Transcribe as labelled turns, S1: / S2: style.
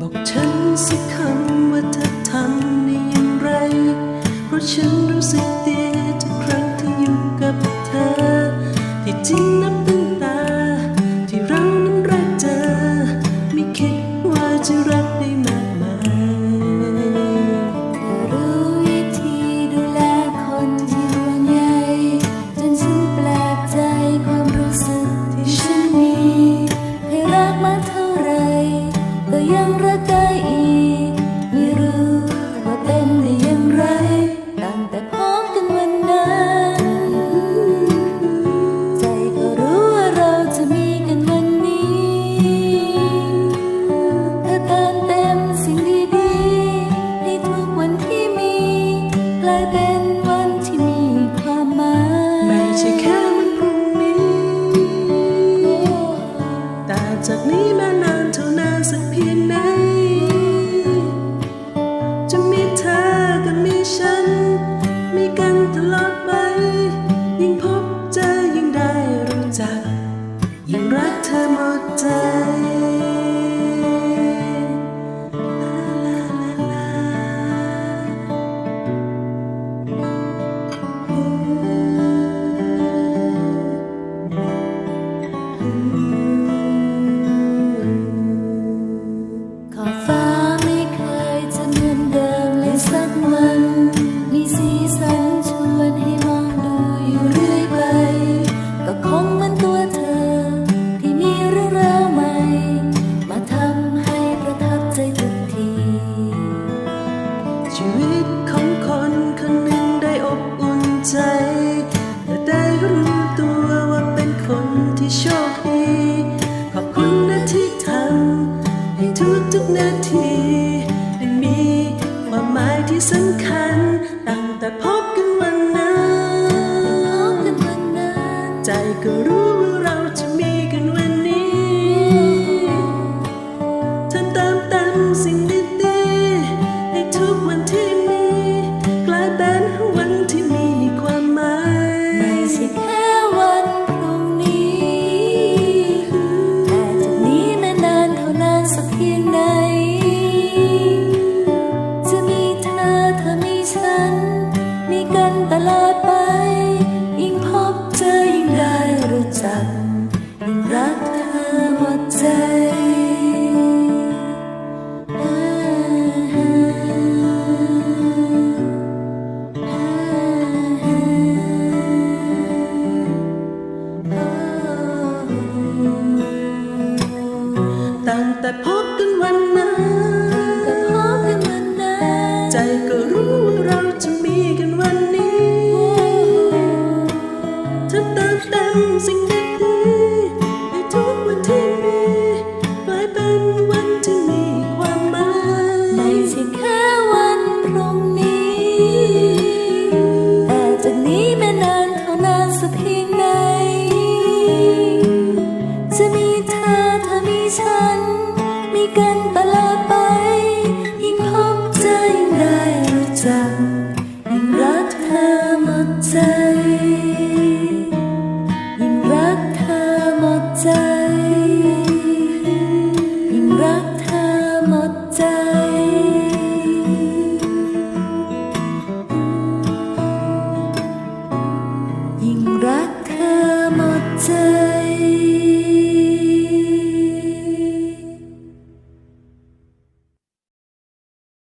S1: บอก
S2: ฉันสักคำว่าเธอทำได้ย่งไร เพราะฉันรู้สึกดี มาเท่า
S1: ไรก็ยังรัก
S2: ได้อีก ไม่รู้ว่าเป็
S1: นได้อย่างไร ตั้งแต่พบกันวันนั้น ใจก็รู้ว่าเราจะมีกันวันนี้เธอเติมเต็มสิ่งดีๆให้ทุกวันที่มีกลายเป็นวันที่มีความหมาย
S2: ไม่ใช่แค่ Mm-hmm. ก็รู้
S1: ว่าเราจะมีกันวันนี้เธอเตามตามสิ่งดีๆในทุกวันที่มีกลายเป็นวันที่มีความหมาย
S2: ไม่ใช่แค่วัน ยิ่งรักเธอหมดใจ ยิ่งรักเธอหมดใจ